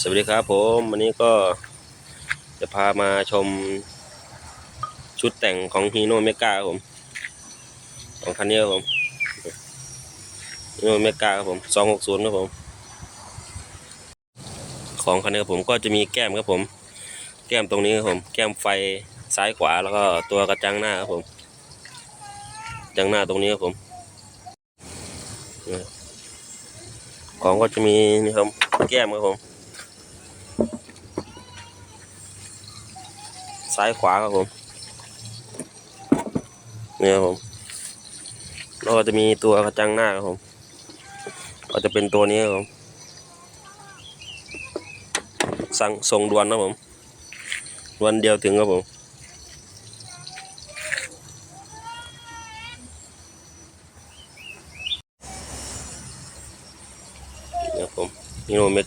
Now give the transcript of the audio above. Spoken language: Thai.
สวัสดีครับผมวันนี้ก็จะพามาชมชุดแต่งของฮีโน่เมกาครับผมของคันนี้ครับผมฮีโน่เมกาครับผมสองหกศูนย์ครับผม ของคันนี้ครับผมก็จะมีแก้มครับผม แก้มตรงนี้ครับผม แก้มไฟซ้ายขวาแล้วก็ตัวกระจังหน้าครับผมกระจังหน้าตรงนี้ครับผม ของก็จะมีนี่ครับแก้มครับผม ซ้ายขวาครับผมนี่ครับผมแล้วก็จะมีตัวกระจังหน้าครับผม ก็จะเป็นตัวนี้ครับผมสั่งส่งด่วนครับผมด่วนเดียวถึงครับผมนี่ครับผมนี่โนเม